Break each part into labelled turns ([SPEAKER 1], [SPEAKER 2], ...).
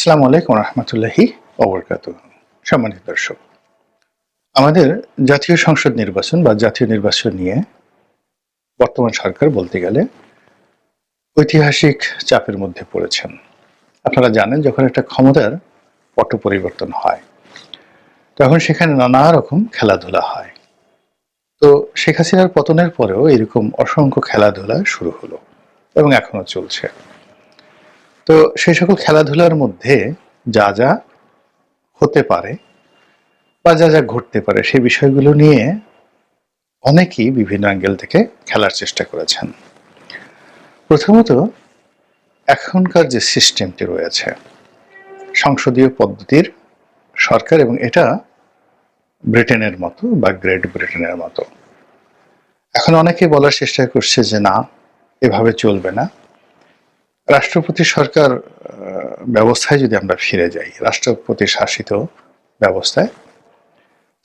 [SPEAKER 1] আসসালামু আলাইকুম রহমতুল্লাহি অবরকাত সম্মানিত দর্শক, আমাদের জাতীয় সংসদ নির্বাচন বা জাতীয় নির্বাচন নিয়ে বর্তমান সরকার বলতে গেলে ঐতিহাসিক চাপের মধ্যে পড়েছেন। আপনারা জানেন যখন একটা ক্ষমতার পট পরিবর্তন হয়, তখন সেখানে নানা রকম খেলাধুলা হয়। তো শেখ হাসিনার পতনের পরেও এরকম অসংখ্য খেলাধুলা শুরু হলো এবং এখনও চলছে। তো সেই সকল খেলাধুলার মধ্যে যা যা হতে পারে বা যা যা ঘটতে পারে সেই বিষয়গুলো নিয়ে অনেকেই বিভিন্ন অ্যাঙ্গেল থেকে খেলার চেষ্টা করেছেন। প্রথমত, এখনকার যে সিস্টেমটি রয়েছে, সংসদীয় পদ্ধতির সরকার এবং এটা ব্রিটেনের মতো বা গ্রেট ব্রিটেনের মতো। এখন অনেকে বলার চেষ্টা করছে যে না, এভাবে চলবে না। রাষ্ট্রপতি সরকার ব্যবস্থায় যদি আমরা ফিরে যাই, রাষ্ট্রপতি শাসিত ব্যবস্থায়,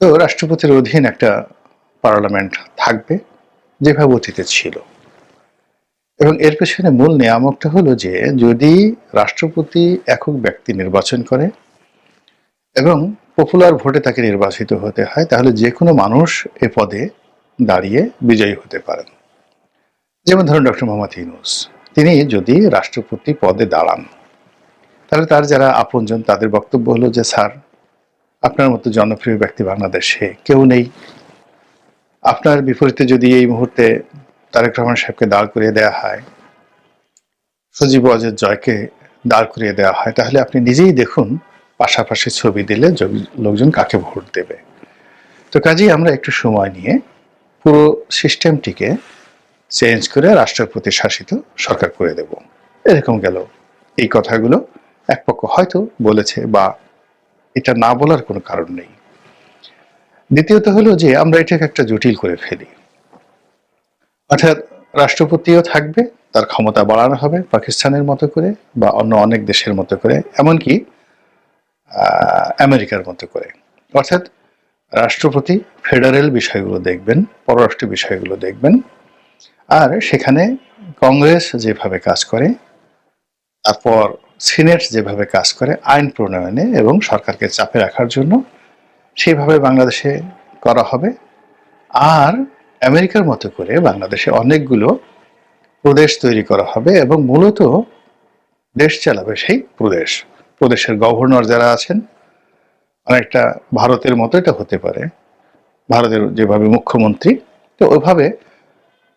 [SPEAKER 1] তো রাষ্ট্রপতির অধীন একটা পার্লামেন্ট থাকবে, যেভাবে অতীতে ছিল। এবং এর পেছনে মূল নিয়ামকটা হলো যে, যদি রাষ্ট্রপতি একক ব্যক্তি নির্বাচন করে এবং পপুলার ভোটে তাকে নির্বাচিত হতে হয়, তাহলে যে কোনো মানুষ এ পদে দাঁড়িয়ে বিজয়ী হতে পারেন। যেমন ধরুন ডক্টর মোহাম্মদ ইউনুস। তিনি যদি রাষ্ট্রপতি পদে দাঁড়ান, তাহলে তার যারা আপনজন তাদের বক্তব্য হলো যে, স্যার, আপনার মতো জনপ্রিয় ব্যক্তি বাংলাদেশে কেউ নেই। আপনার বিপরীতে যদি এই মুহূর্তে তারেক রহমান সাহেবকে দাঁড় করিয়ে দেওয়া হয়, সজীব অজয় জয়কে দাঁড় করিয়ে দেওয়া হয়, তাহলে আপনি নিজেই দেখুন পাশাপাশি ছবি দিলে লোকজন কাকে ভোট দেবে। তো কাজেই আমরা একটু সময় নিয়ে পুরো সিস্টেমটিকে চেঞ্জ করে রাষ্ট্রপতি শাসিত সরকার করে দেব। এরকম গেল। এই কথাগুলো এক পক্ষ হয়তো বলেছে বা এটা না বলার কোনো কারণ নেই। দ্বিতীয়ত হলো যে, আমরা এটাকে একটা জটিল করে ফেলি। অর্থাৎ রাষ্ট্রপতিও থাকবে, তার ক্ষমতা বাড়ানো হবে পাকিস্তানের মতো করে বা অন্য অনেক দেশের মতো করে, এমনকি আমেরিকার মতো করে। অর্থাৎ রাষ্ট্রপতি ফেডারেল বিষয়গুলো দেখবেন, পররাষ্ট্র বিষয়গুলো দেখবেন আর সেখানে কংগ্রেস যেভাবে কাজ করে, তারপর সিনেট যেভাবে কাজ করে আইন প্রণয়নে এবং সরকারকে চাপে রাখার জন্য সেইভাবে বাংলাদেশে করা হবে। আর আমেরিকার মতো করে বাংলাদেশে অনেকগুলো প্রদেশ তৈরি করা হবে এবং মূলত দেশ চালাবে সেই প্রদেশ। প্রদেশের গভর্নর যারা আছেন, অনেকটা ভারতের মতো এটা হতে পারে। ভারতের যেভাবে মুখ্যমন্ত্রী, তো ওইভাবে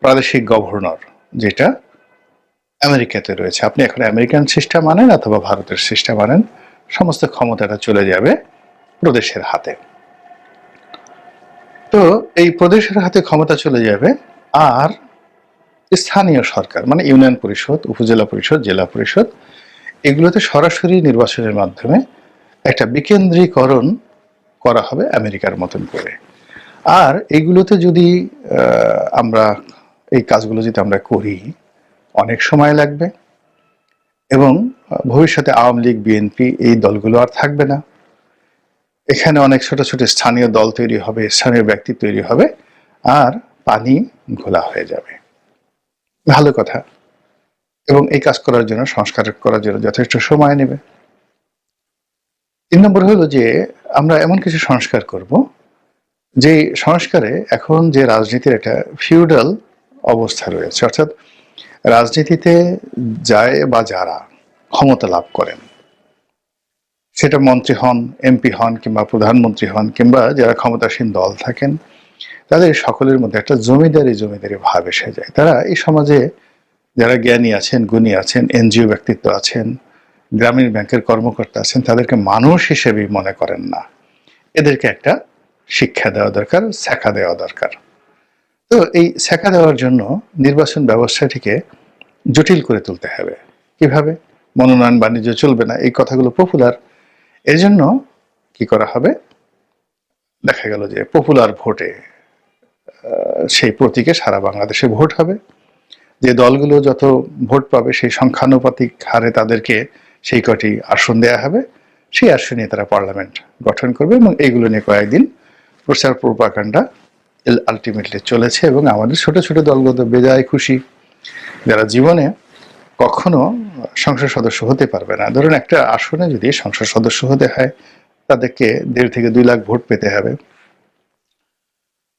[SPEAKER 1] প্রাদেশিক গভর্নর, যেটা আমেরিকাতে রয়েছে। আপনি এখন আমেরিকান সিস্টেম মানেন অথবা ভারতের সিস্টেম মানেন সমস্ত ক্ষমতাটা চলে যাবে প্রদেশের হাতে। তো এই প্রদেশের হাতে ক্ষমতা চলে যাবে আর স্থানীয় সরকার মানে ইউনিয়ন পরিষদ, উপজেলা পরিষদ, জেলা পরিষদ, এগুলোতে সরাসরি নির্বাচনের মাধ্যমে একটা বিকেন্দ্রীকরণ করা হবে আমেরিকার মতন করে। আর এগুলোতে যদি আমরা এই কাজগুলো যদি আমরা করি, অনেক সময় লাগবে এবং ভবিষ্যতে আওয়ামী লীগ, বিএনপি এই দলগুলো আর থাকবে না। এখানে অনেক ছোট ছোট স্থানীয় দল তৈরি হবে, স্থানীয় ব্যক্তি তৈরি হবে, আর পানি ঘোলা হয়ে যাবে। ভালো কথা। এবং এই কাজ করার জন্য, সংস্কার করার জন্য যথেষ্ট সময় নেবে। তিন নম্বর হলো যে, আমরা এমন কিছু সংস্কার করব, যে সংস্কারে এখন যে রাজনীতির একটা ফিউডাল অবস্থা রয়েছে। অর্থাৎ রাজনীতিতে যায় বা যারা ক্ষমতা লাভ করেন, সেটা মন্ত্রী হন, এমপি হন কিংবা প্রধানমন্ত্রী হন কিংবা যারা ক্ষমতাসীন দল থাকেন, তাদের সকলের মধ্যে একটা জমিদারি জমিদারি ভাব এসে যায়। তারা এই সমাজে যারা জ্ঞানী আছেন, গুণী আছেন, এনজিও ব্যক্তিত্ব আছেন, গ্রামীণ ব্যাংকের কর্মকর্তা আছেন, তাদেরকে মানুষ হিসেবেই মনে করেন না। এদেরকে একটা শিক্ষা দেওয়া দরকার, শেখা দেওয়া দরকার। তো এই শেখা দেওয়ার জন্য নির্বাচন ব্যবস্থাটিকে জটিল করে তুলতে হবে। কীভাবে? মনোনয়ন বাণিজ্য চলবে না, এই কথাগুলো পপুলার এর জন্য কি করা হবে? দেখা গেল যে পপুলার ভোটে সেই প্রতীকে সারা বাংলাদেশে ভোট হবে। যে দলগুলো যত ভোট পাবে, সেই সংখ্যানুপাতিক হারে তাদেরকে সেই কটি আসন দেয়া হবে। সেই আসনে তারা পার্লামেন্ট গঠন করবে এবং এইগুলো নিয়ে কয়েকদিন প্রচার প্রোপাকাণ্ডা আলটিমেটলি চলেছে এবং আমাদের ছোট ছোট দলগুলো তো বেজায় খুশি যারা জীবনে কখনো সংসদ সদস্য হতে পারবে না। ধরুন একটা আসনে যদি সংসদ সদস্য হতে হয়, তাদেরকে দেড় থেকে দুই লাখ ভোট পেতে হবে।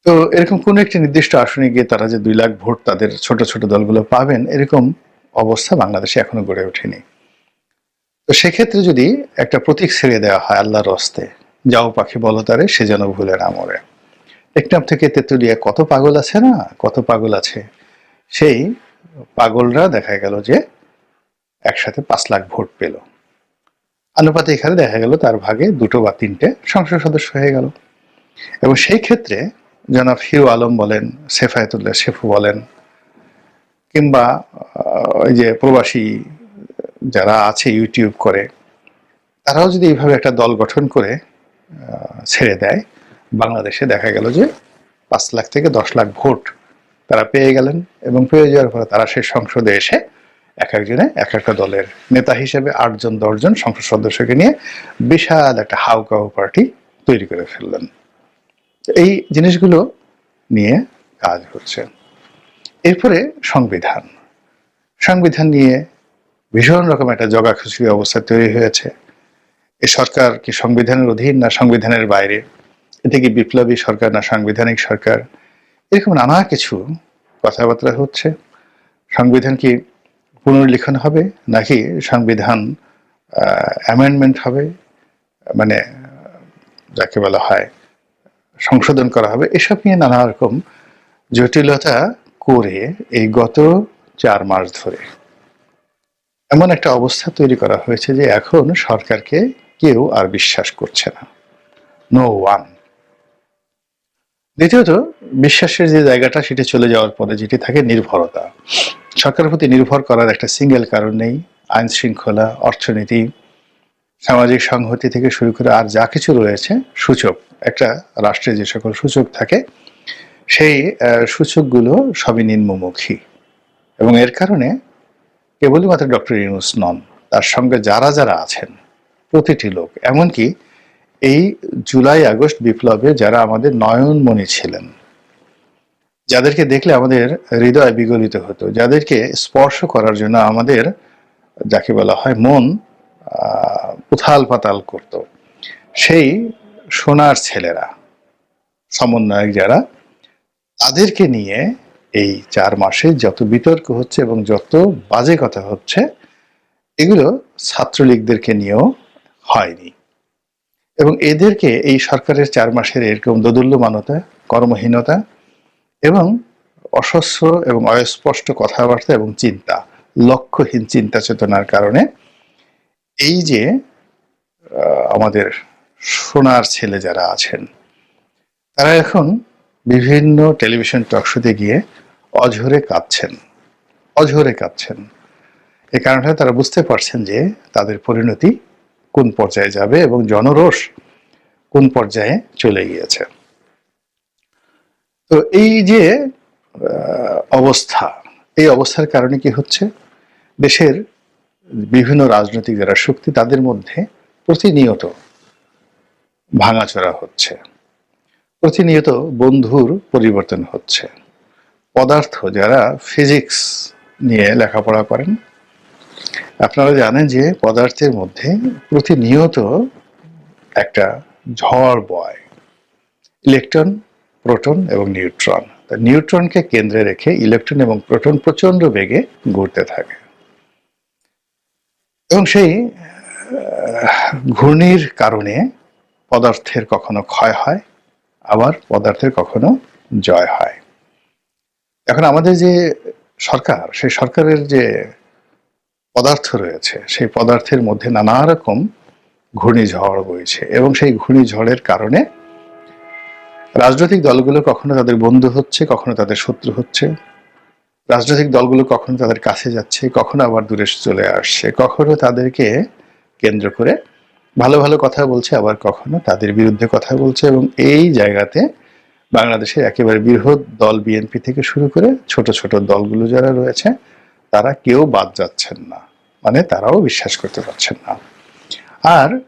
[SPEAKER 1] তো এরকম কোন একটি নির্দিষ্ট আসনে গিয়ে তারা যে দুই লাখ ভোট তাদের ছোট ছোট দলগুলো পাবেন, এরকম অবস্থা বাংলাদেশে এখনও গড়ে ওঠেনি। তো সেক্ষেত্রে যদি একটা প্রতীক ছেড়ে দেওয়া হয় আল্লাহর রস্তে যাও পাখি বলো তারে, সে যেন ভুলে না মরে। টেকনাফ থেকে তেতুলিয়া কত পাগল আছে না? কত পাগল আছে। সেই পাগলরা দেখা গেল যে একসাথে পাঁচ লাখ ভোট পেল। আনুপাতে এখানে দেখা গেল তার ভাগে দুটো বা তিনটে সংসদ সদস্য হয়ে গেল। এবং সেই ক্ষেত্রে জনাব হিরো আলম বলেন, সেফায়তুল্লাহ শেফু বলেন, কিংবা ওই যে প্রবাসী যারা আছে ইউটিউব করে, তারাও যদি এইভাবে একটা দল গঠন করে ছেড়ে দেয় বাংলাদেশে দেখা গেল যে পাঁচ লাখ থেকে দশ লাখ ভোট তারা পেয়ে গেলেন এবং পেয়ে যাওয়ার পরে তারা সেই সংসদে এসে এক একজনে, এক একটা দলের নেতা হিসেবে আটজন, দশজন সংসদ সদস্যকে নিয়ে বিশাল একটা হাউকাউ পার্টি তৈরি করে ফেললেন। এই জিনিসগুলো নিয়ে কাজ হচ্ছে। এরপরে সংবিধান। সংবিধান নিয়ে ভীষণ রকম একটা জগাখুশি অবস্থা তৈরি হয়েছে। এ সরকার কি সংবিধানের অধীন না সংবিধানের বাইরে? এটা কি বিপ্লবী সরকার না সাংবিধানিক সরকার, এরকম নানা কিছু কথাবার্তা হচ্ছে। সংবিধান কি পুনর্লিখন হবে নাকি সংবিধান অ্যামেন্ডমেন্ট হবে? মানে যাকে বলা হয় সংশোধন করা হবে। এসব নিয়ে নানা রকম জটিলতা করে এই গত চার মাস ধরে এমন একটা অবস্থা তৈরি করা হয়েছে যে এখন সরকারকে কেউ আর বিশ্বাস করছে না। নো ওয়ান দ্বিতীয়ত, বিশ্বাসের যে জায়গাটা, সেটা চলে যাওয়ার পরে যেটি থাকে নির্ভরতা। সরকারের প্রতি নির্ভর করার একটা সিঙ্গেল কারণ নেই, আইন শৃঙ্খলা, অর্থনীতি, সামাজিক সংহতি থেকে শুরু করে আর যা কিছু রয়েছে, সূচক। একটা রাষ্ট্রে যে সকল সূচক থাকে, সেই সূচকগুলো সবই নিম্নমুখী। এবং এর কারণে কেবলই মাত্র ডক্টর ইউনুস নন, তার সঙ্গে যারা যারা আছেন, প্রতিটি লোক। এমনকি এই জুলাই আগস্ট বিপ্লবে যারা আমাদের নয়নমণি ছিলেন, যাদেরকে দেখলে আমাদের হৃদয় বিগলিত হতো, যাদেরকে স্পর্শ করার জন্য আমাদের যাকে বলা হয় মন উথাল পাতাল করত, সেই সোনার ছেলেরা, সমন্বয়ক যারা, তাদেরকে নিয়ে এই চার মাসে যত বিতর্ক হচ্ছে এবং যত বাজে কথা হচ্ছে, এগুলো ছাত্রলীগদেরকে নিয়েও হয়নি। এবং এদেরকে এই সরকারের চার মাসের এরকম দোদুল্যমানতা, কর্মহীনতা এবং অস্বস্র এবং অস্পষ্ট কথাবার্তা এবং চিন্তা, লক্ষ্যহীন চিন্তা চেতনার কারণে এই যে আমাদের সোনার ছেলে যারা আছেন, তারা এখন বিভিন্ন টেলিভিশন টকশোতে গিয়ে অঝরে কাঁদছেন অঝরে কাঁদছেন এ কারণে তারা বুঝতে পারছেন যে তাদের পরিণতি কোন পর্যায়ে যাবে এবং জনরোষ কোন পর্যায়ে চলে গিয়েছে। তো এই যে অবস্থা, এই অবস্থার কারণে কি হচ্ছে? দেশের বিভিন্ন রাজনৈতিক যারা শক্তি, তাদের মধ্যে প্রতিনিয়ত ভাঙাচোরা হচ্ছে। প্রতিনিয়ত বন্ধুর পরিবর্তন হচ্ছে। পদার্থ যারা ফিজিক্স নিয়ে লেখাপড়া করেন আপনারা জানেন যে পদার্থের মধ্যে প্রতিনিয়ত একটা ঝড় বয়, ইলেকট্রন, প্রোটন এবং নিউট্রন। নিউট্রনকে কেন্দ্রে রেখে ইলেকট্রন এবং প্রোটন প্রচণ্ড বেগে ঘুরতে থাকে। এবং সেই ঘূর্ণির কারণে পদার্থের কখনো ক্ষয় হয়, আবার পদার্থের কখনো জয় হয়। এখন আমাদের যে সরকার, সেই সরকারের যে পদার্থ রয়েছে। সেই পদার্থের মধ্যে নানা রকম ঘূর্ণিঝড় বইছে এবং সেই ঘূর্ণিঝড়ের কারণে রাজনৈতিক দলগুলো কখনো তাদের বন্ধু হচ্ছে, কখনো তাদের শত্রু হচ্ছে। রাজনৈতিক দলগুলো কখনো তাদের কাছে যাচ্ছে, কখনো আবার দূরে চলে আসছে। কখনো তাদেরকে কেন্দ্র করে ভালো ভালো কথা বলছে, আবার কখনো তাদের বিরুদ্ধে কথা বলছে এবং এই জায়গাতে বাংলাদেশের একেবারে বৃহৎ দল বিএনপি থেকে শুরু করে ছোট ছোট দলগুলো যারা রয়েছে তারা কেউ বাদ যাচ্ছেন না। মানে তারাও বিশ্বাস করতে পারছেন না। আর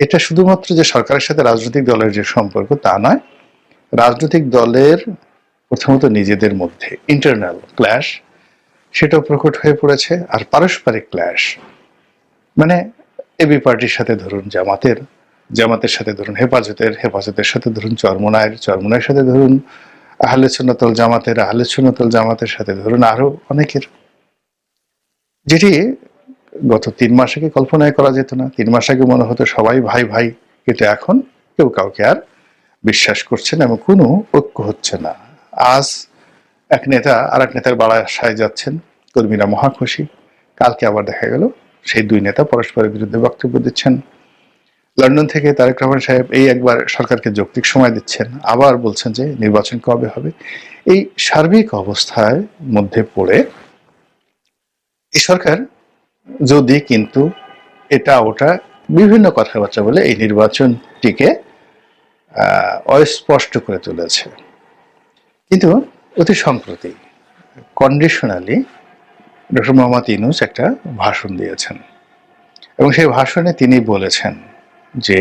[SPEAKER 1] এটা শুধুমাত্র যে সরকারের সাথে রাজনৈতিক দলের যে সম্পর্ক তা নয়, রাজনৈতিক দলের প্রথমত নিজেদের মধ্যে ইন্টারনাল ক্ল্যাশ সেটাও প্রকট হয়ে পড়েছে আর পারস্পরিক ক্ল্যাশ মানে এবি পার্টির সাথে ধরুন জামাতের জামাতের সাথে ধরুন হেফাজতের হেফাজতের সাথে ধরুন চরমোনায়ের চরমোনায়ের সাথে ধরুন আহলে সুন্নতল জামাতের, আহলে সুন্নতল জামাতের সাথে ধরুন আরও অনেকের যেটি গত তিন মাস আগে কল্পনায় করা যেত না, তিন মাস আগে মনে হতো সবাই ভাই ভাই, কিন্তু এখন কেউ কাউকে আর বিশ্বাস করছে না এবং কোনো ঐক্য হচ্ছে না। আজ এক নেতা আর এক নেতার বাড়ায় যাচ্ছেন, কর্মীরা মহাখুশি কালকে আবার দেখা গেল, সেই দুই নেতা পরস্পরের বিরুদ্ধে বক্তব্য দিচ্ছেন। লন্ডন থেকে তারেক রহমান সাহেব এই একবার সরকারকে যৌক্তিক সময় দিচ্ছেন, আবার বলছেন যে নির্বাচন কবে হবে? এই সার্বিক অবস্থায় মধ্যে পড়ে এই সরকার যদি কিন্তু এটা ওটা বিভিন্ন কথাবার্তা বলে এই নির্বাচনটিকে অস্পষ্ট করে তুলেছে। কিন্তু অতি সম্প্রতি কন্ডিশনালি ডক্টর মোহাম্মদ ইনুস একটা ভাষণ দিয়েছেন। এবং সেই ভাষণে তিনি বলেছেন যে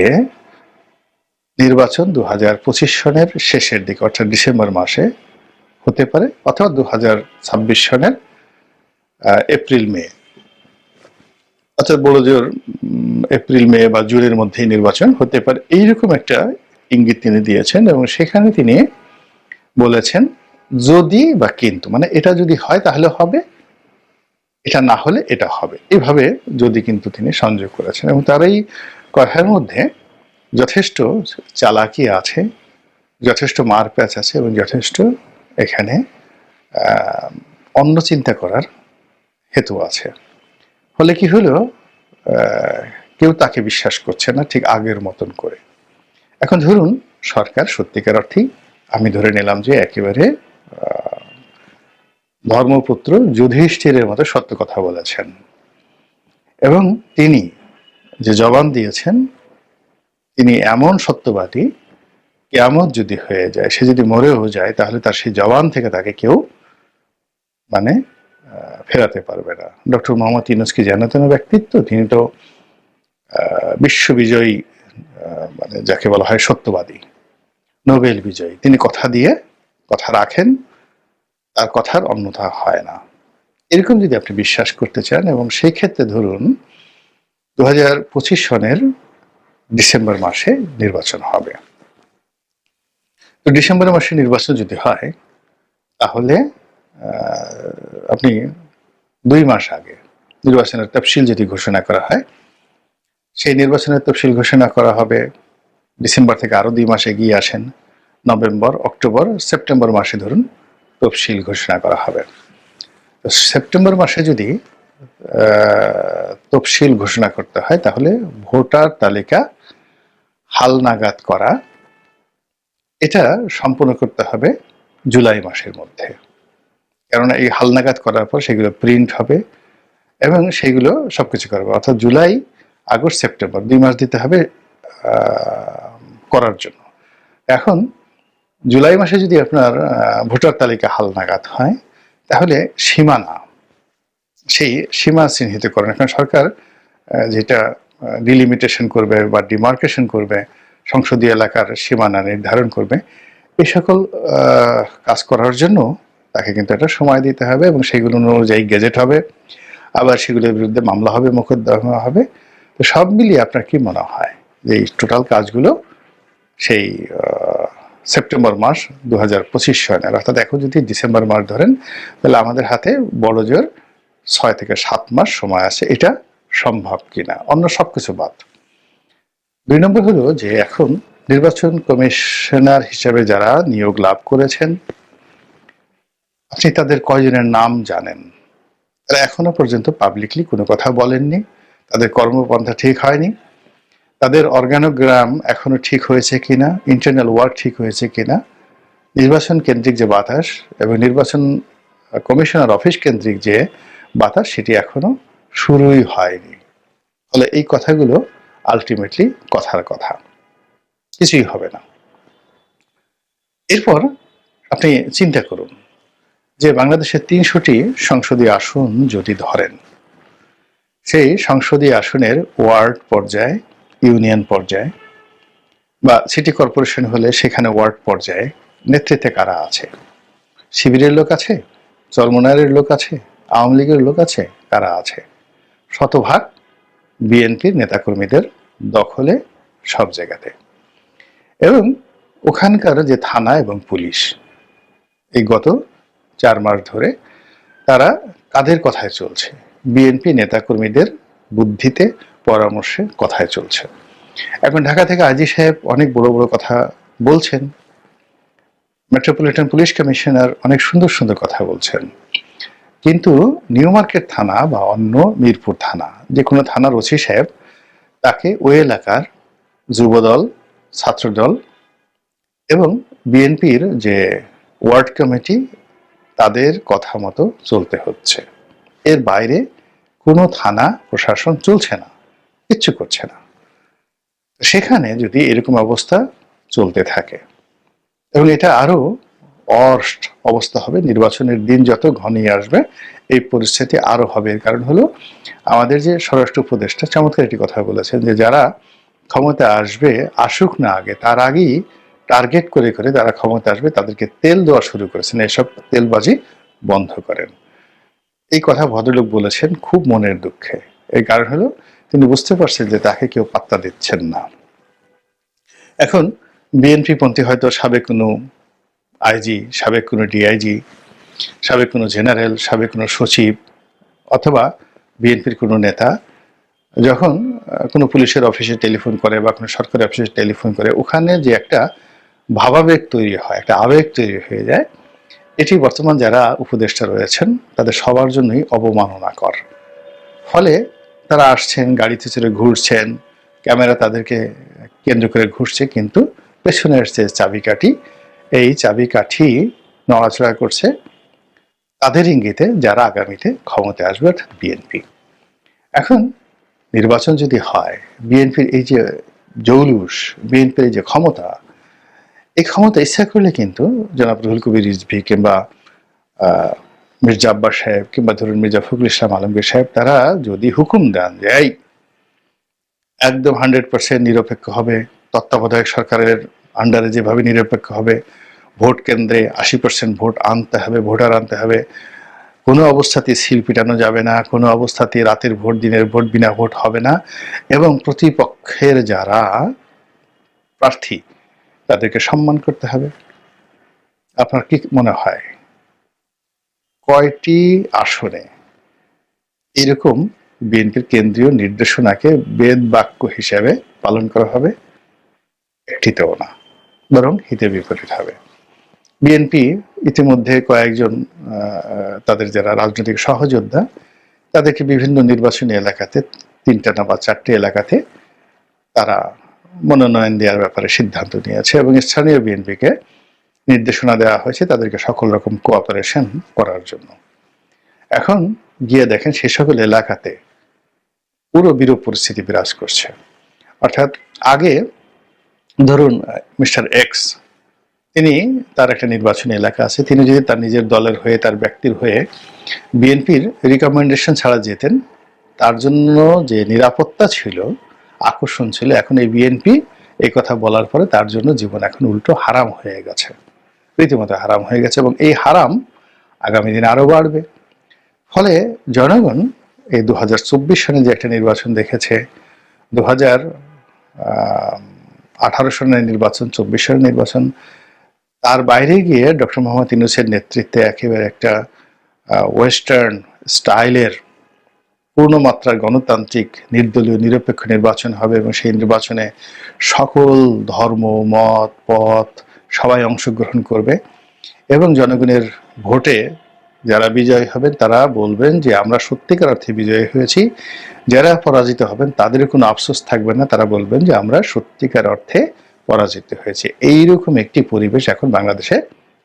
[SPEAKER 1] নির্বাচন দু হাজার পঁচিশ সনের শেষের দিকে, অর্থাৎ ডিসেম্বর মাসে হতে পারে, অথবা দু হাজার ছাব্বিশ সনের এপ্রিল মে। বড় জোর উম, এপ্রিল মে বা জুনের মধ্যেই নির্বাচন হতে পারে। এইরকম একটা ইঙ্গিত তিনি দিয়েছেন এবং সেখানে তিনি বলেছেন যদি বা কিন্তু মানে এটা যদি হয় তাহলে হবে এটা না হলে এটা হবে। এভাবে যদি কিন্তু তিনি সংযোগ করেছেন এবং তার এই কথার মধ্যে যথেষ্ট চালাকি আছে যথেষ্ট মারপ্যাচ আছে এবং যথেষ্ট এখানে অন্য চিন্তা করার হেতু আছে। ফলে কি হলো? কেউ তাকে বিশ্বাস করছে না ঠিক আগের মতন করে। এখন ধরুন, সরকার সত্যিকার অর্থেই, আমি ধরে নিলাম যে একেবারে ধর্মপুত্র যুধিষ্ঠিরের মতো সত্য কথা বলেছেন। এবং তিনি যে জবান দিয়েছেন, তিনি এমন সত্যবাদী কেমন যদি হয়ে যায়, সে যদি মরেও যায়, তাহলে তার সেই জবান থেকে তাকে কেউ মানে ফেরাতে পারবে না। ডক্টর মোহাম্মদ ইউনুস কি জানাতেন ব্যক্তিত্ব, তিনি তো বিশ্ববিজয়ী মানে যাকে বলা হয় সত্যবাদী, নোবেল বিজয়ী। তিনি কথা দিয়ে কথা রাখেন, তার কথার অন্যথা হয় না। এরকম যদি আপনি বিশ্বাস করতে চান, এবং সেই ক্ষেত্রে ধরুন দু হাজার পঁচিশ সনের ডিসেম্বর মাসে নির্বাচন হবে। তো ডিসেম্বর মাসে নির্বাচন যদি হয়, তাহলে আপনি দুই মাস আগে নির্বাচনের তফসিল যদি ঘোষণা করা হয়, সেই নির্বাচনের তফসিল ঘোষণা করা হবে ডিসেম্বর থেকে আরও দুই মাস এগিয়ে আসেন। নভেম্বর, অক্টোবর, সেপ্টেম্বর মাসে ধরুন তফসিল ঘোষণা করা হবে। তো সেপ্টেম্বর মাসে যদি তফসিল ঘোষণা করতে হয়, তাহলে ভোটার তালিকা হালনাগাদ করা, এটা সম্পূর্ণ করতে হবে জুলাই মাসের মধ্যে। কেননা এই হালনাগাদ করার পর সেগুলো প্রিন্ট হবে এবং সেইগুলো সব কিছু করবে অর্থাৎ জুলাই, আগস্ট, সেপ্টেম্বর দুই মাস দিতে হবে করার জন্য। এখন জুলাই মাসে যদি আপনার ভোটার তালিকা হালনাগাদ হয়, তাহলে সীমানা, সেই সীমা চিহ্নিত করেন। এখন সরকার যেটা ডিলিমিটেশন করবে বা ডিমার্কেশন করবে, সংসদীয় এলাকার সীমানা নির্ধারণ করবে এই সকল কাজ করার জন্য তাকে কিন্তু একটা সময় দিতে হবে এবং সেগুলো অনুযায়ী গেজেট হবে, আবার সেগুলোর বিরুদ্ধে মামলা হবে, মোকদ্দমা হবে। তো সব মিলিয়ে আপনার কি মনে হয় যে এই টোটাল কাজগুলো সেই সেপ্টেম্বর মাস দু হাজার পঁচিশ সনের, অর্থাৎ এখন যদি ডিসেম্বর মাস ধরেন, তাহলে আমাদের হাতে বড় জোর ছয় থেকে সাত মাস সময় আছে। এটা সম্ভব কিনা? অন্য সব কিছু বাদ। দুই নম্বর হলো যে এখন নির্বাচন কমিশনার হিসেবে যারা নিয়োগ লাভ করেছেন আপনি তাদের কয়জনের নাম জানেন? তারা এখনও পর্যন্ত পাবলিকলি কোনো কথা বলেননি। তাদের কর্মপন্থা ঠিক হয়নি। তাদের অর্গানোগ্রাম এখনও ঠিক হয়েছে কিনা ইন্টারনাল ওয়ার্ক ঠিক হয়েছে কিনা, নির্বাচন কেন্দ্রিক যে বাতাস এবং নির্বাচন কমিশনার অফিস কেন্দ্রিক যে বাতাস, সেটি এখনও শুরুই হয়নি। ফলে এই কথাগুলো আলটিমেটলি কথার কথা। কিছুই হবে না। এরপর আপনি চিন্তা করুন। যে বাংলাদেশের তিনশোটি সংসদীয় আসন যদি ধরেন, সেই সংসদীয় আসনের ওয়ার্ড পর্যায়ে, ইউনিয়ন পর্যায়ে বা সিটি কর্পোরেশন হলে সেখানে ওয়ার্ড পর্যায়ে নেতৃত্বে কারা আছে? শিবিরের লোক আছে? চরমনায়ের লোক আছে? আওয়ামী লীগের লোক আছে? কারা আছে? শতভাগ বিএনপির নেতাকর্মীদের দখলে সব জায়গাতে। এবং ওখানকার যে থানা এবং পুলিশ, এই গত চার মাস ধরে তারা কাদের কথায় চলছে। বিএনপি নেতাকর্মীদের বুদ্ধিতে পরামর্শে কথায় চলছে। এখন ঢাকা থেকে আজি সাহেব অনেক বড় বড় কথা বলছেন। মেট্রোপলিটন পুলিশ কমিশনার অনেক সুন্দর সুন্দর কথা বলছেন। কিন্তু নিউ মার্কেট থানা বা অন্য মিরপুর থানা, যে কোনো থানার ওসি সাহেব তাকে ওই এলাকার যুবদল, ছাত্রদল এবং বিএনপির যে ওয়ার্ড কমিটি তাদের কথা মতো চলতে হচ্ছে। এর বাইরে কোনো থানা, প্রশাসন চলছে না, কিচ্ছু করছে না। সেখানে যদি এরকম অবস্থা চলতে থাকে এবং এটা আরও অর্স্ট অবস্থা হবে। নির্বাচনের দিন যত ঘনিয়ে আসবে, এই পরিস্থিতি আরও হবে। এর কারণ হলো, আমাদের যে স্বরাষ্ট্র উপদেষ্টা, চমৎকার একটি কথা বলেছেন যে, যারা ক্ষমতা আসবে, আসুক না আগে, তার আগেই টার্গেট করে করে যারা ক্ষমতা আসবে তাদেরকে তেল দেওয়া শুরু করেছেন। এসব তেলবাজি বন্ধ করেন। এই কথা ভদ্রলোক বলেছেন খুব মনের দুঃখে। এই কারণ হলো তিনি বুঝতে পারছেন যে তাকে কেউ পাত্তা দিচ্ছেন না। এখন বিএনপি পন্থী হয়তো সাবেক কোনো আইজি, সাবেক কোনো ডিআইজি, সাবেক কোনো জেনারেল, সাবেক কোনো সচিব অথবা বিএনপির কোনো নেতা যখন কোনো পুলিশের অফিসে টেলিফোন করে বা কোনো সরকারি অফিসে টেলিফোন করে, ওখানে যে একটা ভাবাবেগ তৈরি হয়, একটা আবেগ তৈরি হয়ে যায়। এটি বর্তমান যারা উপদেষ্টা রয়েছেন, তাদের সবার জন্যই অবমাননাকর। ফলে তারা আসছেন, গাড়িতে চড়ে ঘুরছেন, ক্যামেরা তাদেরকে কেন্দ্র করে ঘুরছে, কিন্তু পেছনের যে চাবিকাঠি। এই চাবিকাঠি নড়াচড়া করছে তাদের ইঙ্গিতে যারা আগামীতে ক্ষমতায় আসবে, অর্থাৎ বিএনপি। এখন নির্বাচন যদি হয়, বিএনপির এই যে জৌলুস, বিএনপির এই যে ক্ষমতা এই ক্ষমতা ইচ্ছা করলে কিন্তু জনাব রুহুল কবির রিজভি কিংবা মির্জা আব্বাস সাহেব কিংবা ধরুন মির্জা ফখরুল ইসলাম আলমগীর সাহেব, তারা যদি হুকুম দেন যে, এই, একদম হান্ড্রেড পার্সেন্ট নিরপেক্ষ হবে, তত্ত্বাবধায়ক সরকারের আন্ডারে যেভাবে নিরপেক্ষ হবে, ভোট কেন্দ্রে আশি পার্সেন্ট ভোট আনতে হবে, ভোটার আনতে হবে, কোনো অবস্থাতে সিল পিটানো যাবে না, কোনো অবস্থাতে রাতের ভোট, দিনের ভোট, বিনা ভোট হবে না। এবং প্রতিপক্ষের যারা প্রার্থী তাদেরকে সম্মান করতে হবে। আপনার কি মনে হয়? কয়টি আসনে? এরকম বিএনপির কেন্দ্রীয় নির্দেশনাকে বেদ বাক্য হিসাবে পালন করা হবে, একটিতেও না, বরং হিতে বিপরীত হবে। বিএনপি ইতিমধ্যে কয়েকজন তাদের যারা রাজনৈতিক সহযোদ্ধা, তাদেরকে বিভিন্ন নির্বাচনী এলাকাতে, তিনটা না বা চারটি এলাকাতে তারা মনোনয়ন দেওয়ার ব্যাপারে সিদ্ধান্ত নিয়েছে এবং স্থানীয় বিএনপিকে নির্দেশনা দেওয়া হয়েছে তাদেরকে সকল রকম কোঅপারেশন করার জন্য। এখন গিয়ে দেখেন সে সকল এলাকাতে পুরো বিরূপ পরিস্থিতি বিরাজ করছে। অর্থাৎ আগে ধরুন, মিস্টার এক্স, তিনি তার একটা নির্বাচনী এলাকা আছে, তিনি যদি তার নিজের দলের হয়ে, তার ব্যক্তির হয়ে বিএনপির রিকমেন্ডেশন ছাড়া যেতেন, তার জন্য যে নিরাপত্তা ছিল আকর্ষণ ছিল। এখন এই বিএনপি এই কথা বলার পরে তার জন্য জীবন এখন উল্টো হারাম হয়ে গেছে। রীতিমতো হারাম হয়ে গেছে এবং এই হারাম আগামী দিনে আরও বাড়বে। ফলে জনগণ এই দু হাজার চব্বিশ সনে যে একটা নির্বাচন দেখেছে দু হাজার আঠারো সনের নির্বাচন, চব্বিশ সনের নির্বাচন, তার বাইরে গিয়ে ডক্টর মোহাম্মদ ইউনুসের নেতৃত্বে একেবারে একটা ওয়েস্টার্ন স্টাইলের পূর্ণমাত্রার গণতান্ত্রিক, নির্দলীয়, নিরপেক্ষ নির্বাচন হবে এবং সেই নির্বাচনে সকল ধর্ম, মত, পথ সবাই অংশগ্রহণ করবে এবং জনগণের ভোটে যারা বিজয়ী হবেন তারা বলবেন যে আমরা সত্যিকার অর্থে বিজয়ী হয়েছি। যারা পরাজিত হবেন তাদের কোনো আফসোস থাকবে না। তারা বলবেন যে আমরা সত্যিকার অর্থে পরাজিত হয়েছে। এইরকম একটি পরিবেশ এখন বাংলাদেশে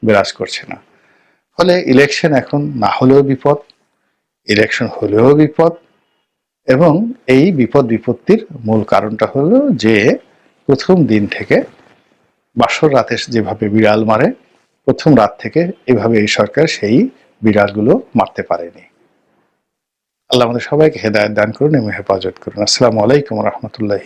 [SPEAKER 1] বিরাজ করছে না। ফলে ইলেকশন এখন না হলেও বিপদ ইলেকশন হলেও বিপদ এবং এই বিপদ বিপত্তির মূল কারণটা হলো যে প্রথম দিন থেকে বাসর রাতে যেভাবে বিড়াল মারে, প্রথম রাত থেকে এভাবে এই সরকার সেই বিড়ালগুলো মারতে পারেনি। আল্লাহ আমাদের সবাইকে হেদায়ত দান করুন এবং হেফাজত করুন। আসসালামু আলাইকুম রহমতুল্লাহ।